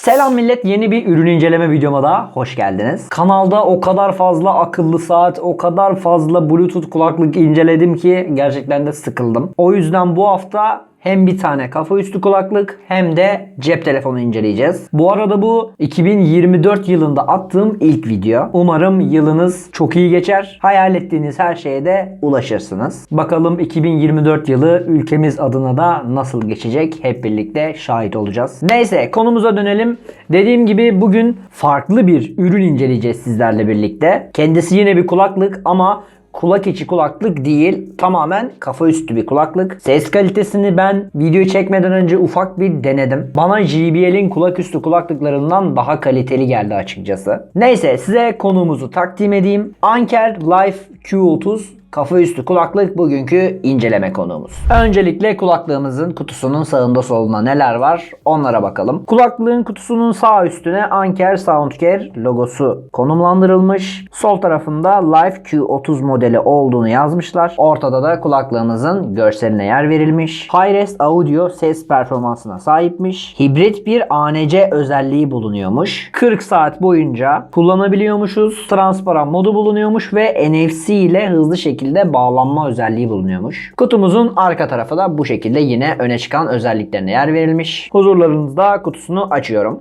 Selam millet yeni bir ürün inceleme videoma da hoş geldiniz. Kanalda o kadar fazla akıllı saat, o kadar fazla bluetooth kulaklık inceledim ki gerçekten de sıkıldım. O yüzden bu hafta hem bir tane kafa üstü kulaklık hem de cep telefonu inceleyeceğiz. Bu arada bu 2024 yılında attığım ilk video. Umarım yılınız çok iyi geçer. Hayal ettiğiniz her şeye de ulaşırsınız. Bakalım 2024 yılı ülkemiz adına da nasıl geçecek hep birlikte şahit olacağız. Neyse konumuza dönelim. Dediğim gibi bugün farklı bir ürün inceleyeceğiz sizlerle birlikte. Kendisi yine bir kulaklık ama kulak içi kulaklık değil. Tamamen kafa üstü bir kulaklık. Ses kalitesini ben videoyu çekmeden önce ufak bir denedim. Bana JBL'in kulak üstü kulaklıklarından daha kaliteli geldi açıkçası. Neyse size konuğumuzu takdim edeyim. Anker Life Q30 Kafa üstü kulaklık bugünkü inceleme konuğumuz. Öncelikle kulaklığımızın kutusunun sağında solunda neler var onlara bakalım. Kulaklığın kutusunun sağ üstüne Anker Soundcare logosu konumlandırılmış. Sol tarafında Life Q30 modeli olduğunu yazmışlar. Ortada da kulaklığımızın görseline yer verilmiş. Hi-Res Audio ses performansına sahipmiş. Hibrit bir ANC özelliği bulunuyormuş. 40 saat boyunca kullanabiliyormuşuz. Transparan modu bulunuyormuş ve NFC ile hızlı şekilde bağlanma özelliği bulunuyormuş. Kutumuzun arka tarafı da bu şekilde yine öne çıkan özelliklerine yer verilmiş. Huzurlarınızda kutusunu açıyorum.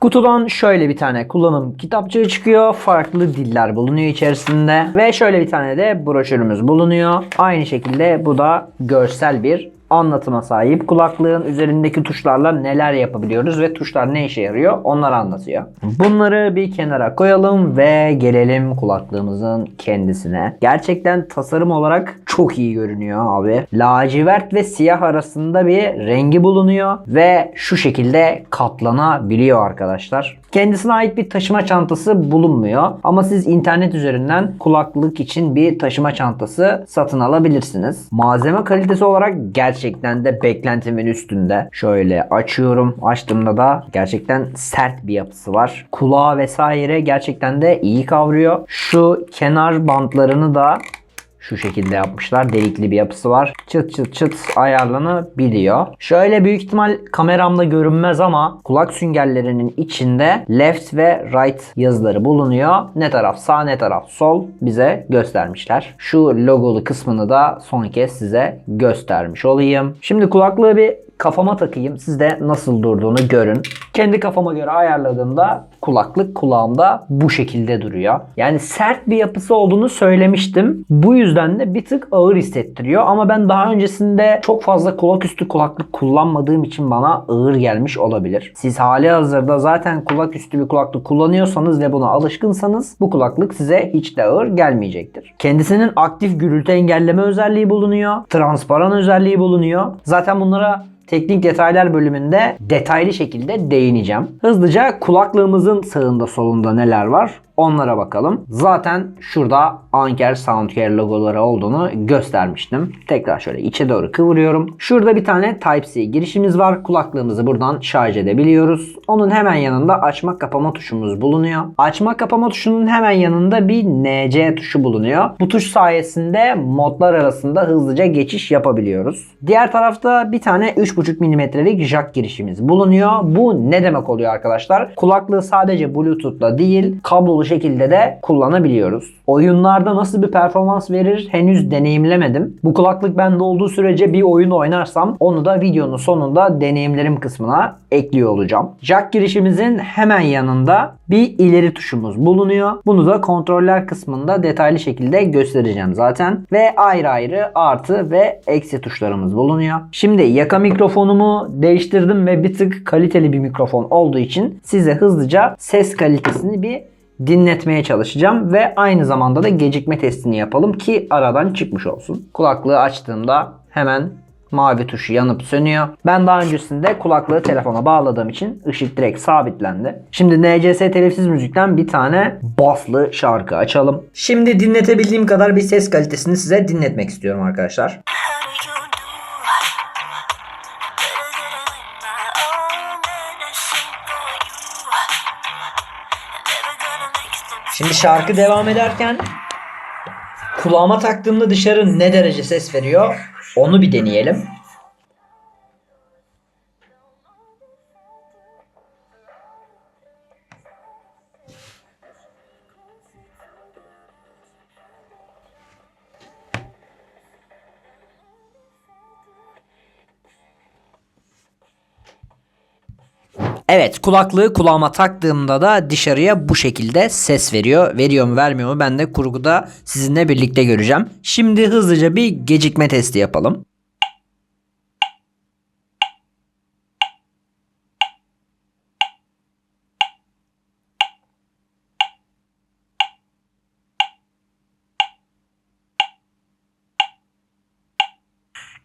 Kutudan şöyle bir tane kullanım kitapçığı çıkıyor. Farklı diller bulunuyor içerisinde. Ve şöyle bir tane de broşürümüz bulunuyor. Aynı şekilde bu da görsel bir anlatıma sahip. Kulaklığın üzerindeki tuşlarla neler yapabiliyoruz ve tuşlar ne işe yarıyor onları anlatıyor. Bunları bir kenara koyalım ve gelelim kulaklığımızın kendisine. Gerçekten tasarım olarak çok iyi görünüyor abi. Lacivert ve siyah arasında bir rengi bulunuyor ve şu şekilde katlanabiliyor arkadaşlar. Kendisine ait bir taşıma çantası bulunmuyor. Ama siz internet üzerinden kulaklık için bir taşıma çantası satın alabilirsiniz. Malzeme kalitesi olarak gerçekten de beklentimin üstünde. Şöyle açıyorum. Açtığımda da gerçekten sert bir yapısı var. Kulağı vesaire gerçekten de iyi kavruyor. Şu kenar bantlarını da şu şekilde yapmışlar. Delikli bir yapısı var. Çıt çıt çıt ayarlanabiliyor. Şöyle büyük ihtimal kameramda görünmez ama kulak süngerlerinin içinde left ve right yazıları bulunuyor. Ne taraf sağ ne taraf sol bize göstermişler. Şu logolu kısmını da son kez size göstermiş olayım. Şimdi kulaklığı bir kafama takayım. Siz de nasıl durduğunu görün. Kendi kafama göre ayarladığımda kulaklık kulağımda bu şekilde duruyor. Yani sert bir yapısı olduğunu söylemiştim. Bu yüzden de bir tık ağır hissettiriyor. Ama ben daha öncesinde çok fazla kulak üstü kulaklık kullanmadığım için bana ağır gelmiş olabilir. Siz hali hazırda zaten kulak üstü bir kulaklık kullanıyorsanız ve buna alışkınsanız bu kulaklık size hiç de ağır gelmeyecektir. Kendisinin aktif gürültü engelleme özelliği bulunuyor. Transparan özelliği bulunuyor. Zaten bunlara teknik detaylar bölümünde detaylı şekilde değineceğim. Hızlıca kulaklığımızın sağında solunda neler var onlara bakalım. Zaten şurada Anker Soundcare logoları olduğunu göstermiştim. Tekrar şöyle içe doğru kıvırıyorum. Şurada bir tane Type-C girişimiz var. Kulaklığımızı buradan şarj edebiliyoruz. Onun hemen yanında açma kapama tuşumuz bulunuyor. Açma kapama tuşunun hemen yanında bir NC tuşu bulunuyor. Bu tuş sayesinde modlar arasında hızlıca geçiş yapabiliyoruz. Diğer tarafta bir tane 3.5 mm'lik jack girişimiz bulunuyor. Bu ne demek oluyor arkadaşlar? Kulaklığı sadece Bluetooth'la değil kablolu şekilde de kullanabiliyoruz. Oyunlarda nasıl bir performans verir henüz deneyimlemedim. Bu kulaklık bende olduğu sürece bir oyun oynarsam onu da videonun sonunda deneyimlerim kısmına ekliyor olacağım. Jack girişimizin hemen yanında bir ileri tuşumuz bulunuyor. Bunu da kontroller kısmında detaylı şekilde göstereceğim zaten. Ve ayrı ayrı artı ve eksi tuşlarımız bulunuyor. Şimdi yaka mikrofonumu değiştirdim ve bir tık kaliteli bir mikrofon olduğu için size hızlıca ses kalitesini bir dinletmeye çalışacağım ve aynı zamanda da gecikme testini yapalım ki aradan çıkmış olsun. Kulaklığı açtığımda hemen mavi tuşu yanıp sönüyor. Ben daha öncesinde kulaklığı telefona bağladığım için ışık direkt sabitlendi. Şimdi NCS telifsiz müzikten bir tane baslı şarkı açalım. Şimdi dinletebildiğim kadar bir ses kalitesini size dinletmek istiyorum arkadaşlar. Şimdi şarkı devam ederken kulağıma taktığımda dışarı ne derece ses veriyor onu bir deneyelim. Evet kulaklığı kulağıma taktığımda da dışarıya bu şekilde ses veriyor. Veriyor mu vermiyor mu ben de kurguda sizinle birlikte göreceğim. Şimdi hızlıca bir gecikme testi yapalım.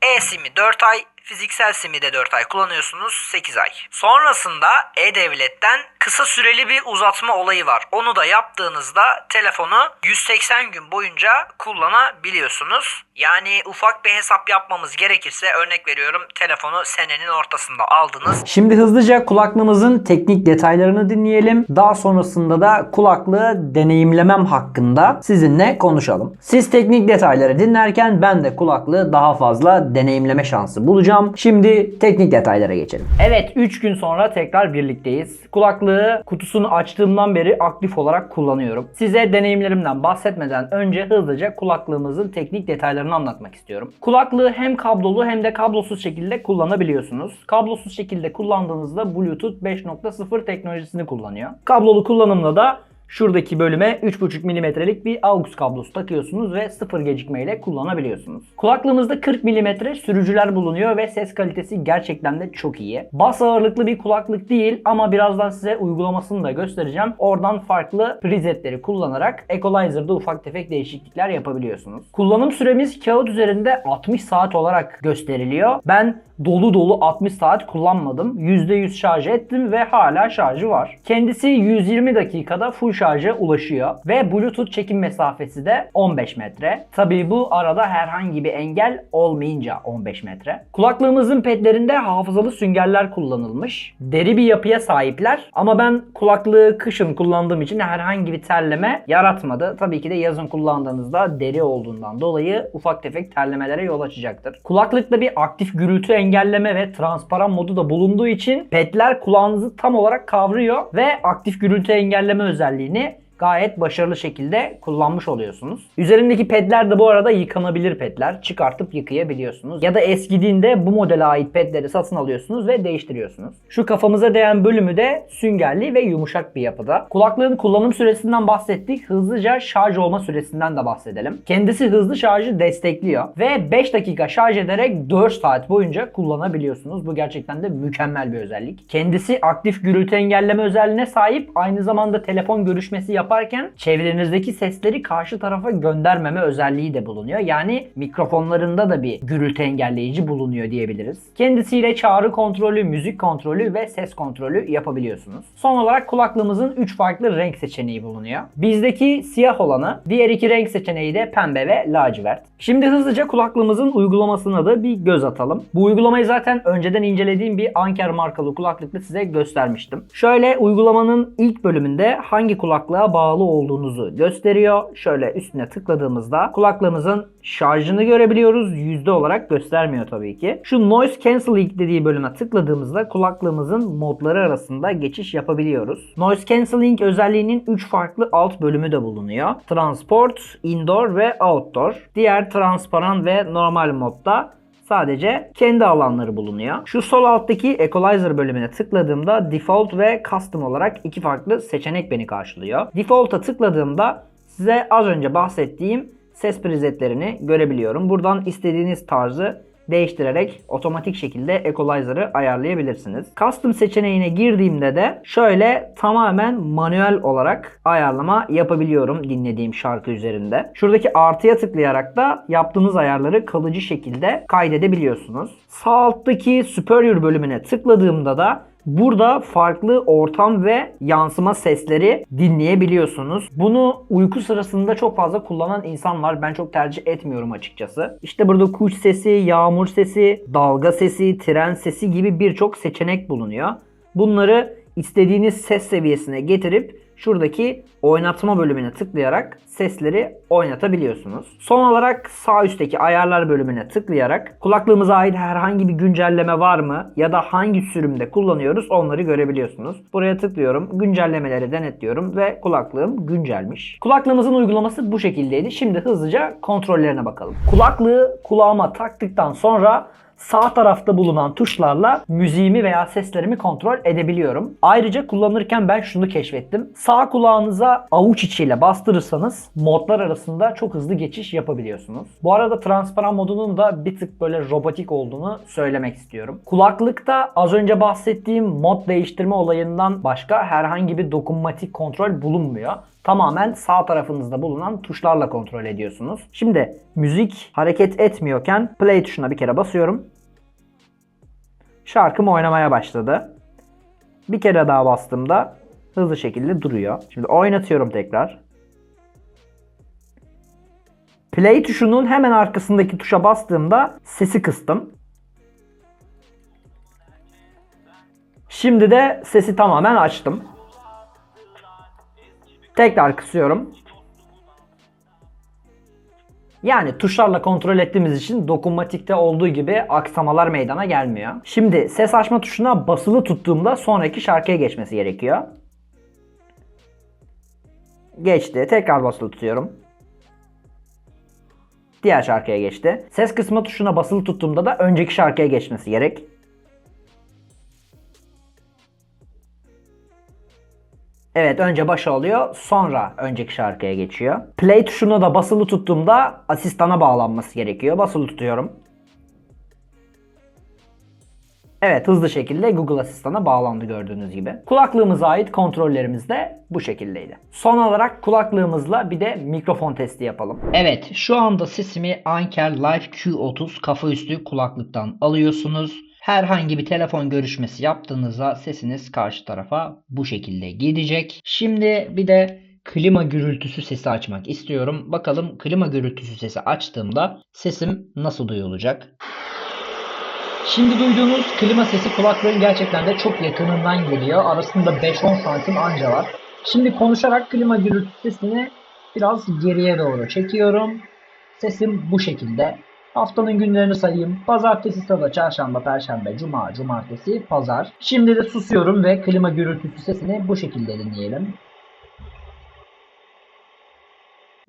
E-SIM'i 4 ay, fiziksel SIM'i de 4 ay kullanıyorsunuz 8 ay. Sonrasında E-Devlet'ten kısa süreli bir uzatma olayı var. Onu da yaptığınızda telefonu 180 gün boyunca kullanabiliyorsunuz. Yani ufak bir hesap yapmamız gerekirse örnek veriyorum telefonu senenin ortasında aldınız. Şimdi hızlıca kulaklığımızın teknik detaylarını dinleyelim. Daha sonrasında da kulaklığı deneyimlemem hakkında sizinle konuşalım. Siz teknik detayları dinlerken ben de kulaklığı daha fazla deneyimleme şansı bulacağım. Şimdi teknik detaylara geçelim. Evet 3 gün sonra tekrar birlikteyiz. Kulaklığı kutusunu açtığımdan beri aktif olarak kullanıyorum. Size deneyimlerimden bahsetmeden önce hızlıca kulaklığımızın teknik detaylarını anlatmak istiyorum. Kulaklığı hem kablolu hem de kablosuz şekilde kullanabiliyorsunuz. Kablosuz şekilde kullandığınızda Bluetooth 5.0 teknolojisini kullanıyor. Kablolu kullanımda da Şuradaki bölüme 3.5 mm'lik bir AUX kablosu takıyorsunuz ve sıfır gecikmeyle kullanabiliyorsunuz. Kulaklığımızda 40 mm sürücüler bulunuyor ve ses kalitesi gerçekten de çok iyi. Bas ağırlıklı bir kulaklık değil ama birazdan size uygulamasını da göstereceğim. Oradan farklı presetleri kullanarak equalizer'da ufak tefek değişiklikler yapabiliyorsunuz. Kullanım süremiz kağıt üzerinde 60 saat olarak gösteriliyor. Ben dolu dolu 60 saat kullanmadım. %100 şarj ettim ve hala şarjı var. Kendisi 120 dakikada full şarja ulaşıyor ve Bluetooth çekim mesafesi de 15 metre. Tabii bu arada herhangi bir engel olmayınca 15 metre. Kulaklığımızın pedlerinde hafızalı süngerler kullanılmış. Deri bir yapıya sahipler ama ben kulaklığı kışın kullandığım için herhangi bir terleme yaratmadı. Tabii ki de yazın kullandığınızda deri olduğundan dolayı ufak tefek terlemelere yol açacaktır. Kulaklıkta bir aktif gürültü engelleme ve transparan modu da bulunduğu için pedler kulağınızı tam olarak kavruyor ve aktif gürültü engelleme özelliğini gayet başarılı şekilde kullanmış oluyorsunuz. Üzerindeki pedler de bu arada yıkanabilir pedler. Çıkartıp yıkayabiliyorsunuz. Ya da eskidiğinde bu modele ait pedleri satın alıyorsunuz ve değiştiriyorsunuz. Şu kafamıza değen bölümü de süngerli ve yumuşak bir yapıda. Kulaklığın kullanım süresinden bahsettik. Hızlıca şarj olma süresinden de bahsedelim. Kendisi hızlı şarjı destekliyor ve 5 dakika şarj ederek 4 saat boyunca kullanabiliyorsunuz. Bu gerçekten de mükemmel bir özellik. Kendisi aktif gürültü engelleme özelliğine sahip. Aynı zamanda telefon görüşmesi yaparken çevrenizdeki sesleri karşı tarafa göndermeme özelliği de bulunuyor. Yani mikrofonlarında da bir gürültü engelleyici bulunuyor diyebiliriz. Kendisiyle çağrı kontrolü, müzik kontrolü ve ses kontrolü yapabiliyorsunuz. Son olarak kulaklığımızın 3 farklı renk seçeneği bulunuyor. Bizdeki siyah olanı, diğer iki renk seçeneği de pembe ve lacivert. Şimdi hızlıca kulaklığımızın uygulamasına da bir göz atalım. Bu uygulamayı zaten önceden incelediğim bir Anker markalı kulaklıkla size göstermiştim. Şöyle uygulamanın ilk bölümünde hangi kulaklığa bağlı olduğunuzu gösteriyor. Şöyle üstüne tıkladığımızda kulaklığımızın şarjını görebiliyoruz. Yüzde olarak göstermiyor tabii ki. Şu Noise Cancelling dediği bölüme tıkladığımızda kulaklığımızın modları arasında geçiş yapabiliyoruz. Noise Cancelling özelliğinin 3 farklı alt bölümü de bulunuyor. Transport, Indoor ve Outdoor. Diğer transparan ve normal modda sadece kendi alanları bulunuyor. Şu sol alttaki Equalizer bölümüne tıkladığımda Default ve Custom olarak iki farklı seçenek beni karşılıyor. Default'a tıkladığımda size az önce bahsettiğim ses presetlerini görebiliyorum. Buradan istediğiniz tarzı değiştirerek otomatik şekilde equalizer'ı ayarlayabilirsiniz. Custom seçeneğine girdiğimde de şöyle tamamen manuel olarak ayarlama yapabiliyorum dinlediğim şarkı üzerinde. Şuradaki artıya tıklayarak da yaptığınız ayarları kalıcı şekilde kaydedebiliyorsunuz. Sağ alttaki Superior bölümüne tıkladığımda da Burada farklı ortam ve yansıma sesleri dinleyebiliyorsunuz. Bunu uyku sırasında çok fazla kullanan insan var. Ben çok tercih etmiyorum açıkçası. İşte burada kuş sesi, yağmur sesi, dalga sesi, tren sesi gibi birçok seçenek bulunuyor. Bunları istediğiniz ses seviyesine getirip şuradaki oynatma bölümüne tıklayarak sesleri oynatabiliyorsunuz. Son olarak sağ üstteki ayarlar bölümüne tıklayarak kulaklığımıza ait herhangi bir güncelleme var mı ya da hangi sürümde kullanıyoruz onları görebiliyorsunuz. Buraya tıklıyorum, güncellemeleri denetliyorum ve kulaklığım güncelmiş. Kulaklığımızın uygulaması bu şekildeydi. Şimdi hızlıca kontrollerine bakalım. Kulaklığı kulağıma taktıktan sonra sağ tarafta bulunan tuşlarla müziğimi veya seslerimi kontrol edebiliyorum. Ayrıca kullanırken ben şunu keşfettim. Sağ kulağınıza avuç içiyle bastırırsanız modlar arasında çok hızlı geçiş yapabiliyorsunuz. Bu arada transparan modunun da bir tık böyle robotik olduğunu söylemek istiyorum. Kulaklıkta az önce bahsettiğim mod değiştirme olayından başka herhangi bir dokunmatik kontrol bulunmuyor. Tamamen sağ tarafınızda bulunan tuşlarla kontrol ediyorsunuz. Şimdi müzik hareket etmiyorken play tuşuna bir kere basıyorum. Şarkım oynamaya başladı. Bir kere daha bastığımda hızlı şekilde duruyor. Şimdi oynatıyorum tekrar. Play tuşunun hemen arkasındaki tuşa bastığımda sesi kıstım. Şimdi de sesi tamamen açtım. Tekrar kısıyorum. Yani tuşlarla kontrol ettiğimiz için dokunmatikte olduğu gibi aksamalar meydana gelmiyor. Şimdi ses açma tuşuna basılı tuttuğumda sonraki şarkıya geçmesi gerekiyor. Geçti. Tekrar basılı tutuyorum. Diğer şarkıya geçti. Ses kısma tuşuna basılı tuttuğumda da önceki şarkıya geçmesi gerek. Evet önce başa oluyor sonra önceki şarkıya geçiyor. Play tuşuna da basılı tuttuğumda asistana bağlanması gerekiyor. Basılı tutuyorum. Evet hızlı şekilde Google Asistan'a bağlandı gördüğünüz gibi. Kulaklığımıza ait kontrollerimiz de bu şekildeydi. Son olarak kulaklığımızla bir de mikrofon testi yapalım. Evet şu anda sesimi Anker Live Q30 kafa üstü kulaklıktan alıyorsunuz. Herhangi bir telefon görüşmesi yaptığınızda sesiniz karşı tarafa bu şekilde gidecek. Şimdi bir de klima gürültüsü sesi açmak istiyorum. Bakalım klima gürültüsü sesi açtığımda sesim nasıl duyulacak? Şimdi duyduğunuz klima sesi kulaklığın gerçekten de çok yakınından geliyor. Arasında 5-10 santim anca var. Şimdi konuşarak klima gürültüsü sesini biraz geriye doğru çekiyorum. Sesim bu şekilde. Haftanın günlerini sayayım. Pazartesi, salı, çarşamba, perşembe, cuma, cumartesi, pazar. Şimdi de susuyorum ve klima gürültüsü sesini bu şekilde dinleyelim.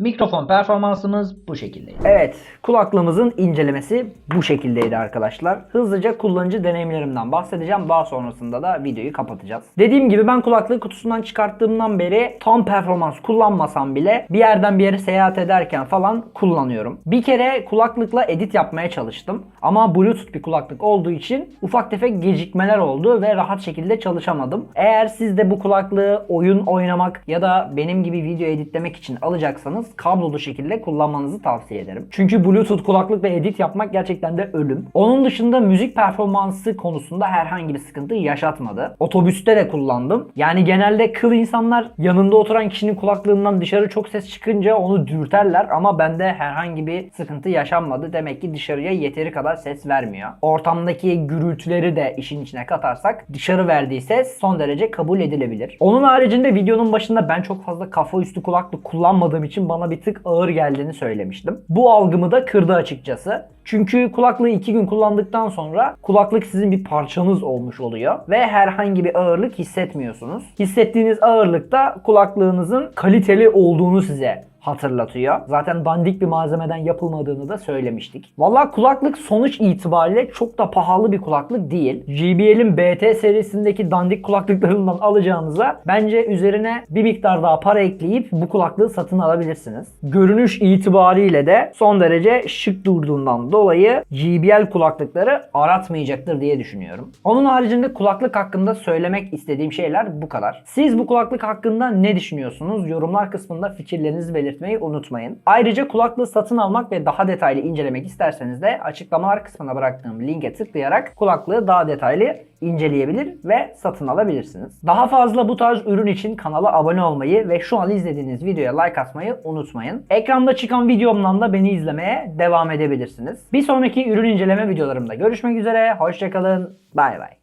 Mikrofon performansımız bu şekildeydi. Evet, kulaklığımızın incelemesi bu şekildeydi arkadaşlar. Hızlıca kullanıcı deneyimlerimden bahsedeceğim. Daha sonrasında da videoyu kapatacağız. Dediğim gibi ben kulaklığı kutusundan çıkarttığımdan beri tam performans kullanmasam bile bir yerden bir yere seyahat ederken falan kullanıyorum. Bir kere kulaklıkla edit yapmaya çalıştım. Ama Bluetooth bir kulaklık olduğu için ufak tefek gecikmeler oldu ve rahat şekilde çalışamadım. Eğer siz de bu kulaklığı oyun oynamak ya da benim gibi video editlemek için alacaksanız kablolu şekilde kullanmanızı tavsiye ederim. Çünkü Bluetooth kulaklıkla edit yapmak gerçekten de ölüm. Onun dışında müzik performansı konusunda herhangi bir sıkıntı yaşatmadı. Otobüste de kullandım. Yani genelde kıl insanlar yanında oturan kişinin kulaklığından dışarı çok ses çıkınca onu dürterler ama bende herhangi bir sıkıntı yaşanmadı. Demek ki dışarıya yeteri kadar ses vermiyor. Ortamdaki gürültüleri de işin içine katarsak dışarı verdiği ses son derece kabul edilebilir. Onun haricinde videonun başında ben çok fazla kafa üstü kulaklık kullanmadığım için bana bir tık ağır geldiğini söylemiştim. Bu algımı da kırdı açıkçası. Çünkü kulaklığı 2 gün kullandıktan sonra kulaklık sizin bir parçanız olmuş oluyor ve herhangi bir ağırlık hissetmiyorsunuz. Hissettiğiniz ağırlık da kulaklığınızın kaliteli olduğunu size hatırlatıyor. Zaten dandik bir malzemeden yapılmadığını da söylemiştik. Valla kulaklık sonuç itibariyle çok da pahalı bir kulaklık değil. JBL'in BT serisindeki dandik kulaklıklarından alacağınıza bence üzerine bir miktar daha para ekleyip bu kulaklığı satın alabilirsiniz. Görünüş itibariyle de son derece şık durduğundan dolayı JBL kulaklıkları aratmayacaktır diye düşünüyorum. Onun haricinde kulaklık hakkında söylemek istediğim şeyler bu kadar. Siz bu kulaklık hakkında ne düşünüyorsunuz? Yorumlar kısmında fikirlerinizi belirtmeyi unutmayın. Ayrıca kulaklığı satın almak ve daha detaylı incelemek isterseniz de açıklamalar kısmına bıraktığım linke tıklayarak kulaklığı daha detaylı inceleyebilir ve satın alabilirsiniz. Daha fazla bu tarz ürün için kanala abone olmayı ve şu an izlediğiniz videoya like atmayı unutmayın. Ekranda çıkan videomdan da beni izlemeye devam edebilirsiniz. Bir sonraki ürün inceleme videolarımda görüşmek üzere. Hoşçakalın. Bay bay.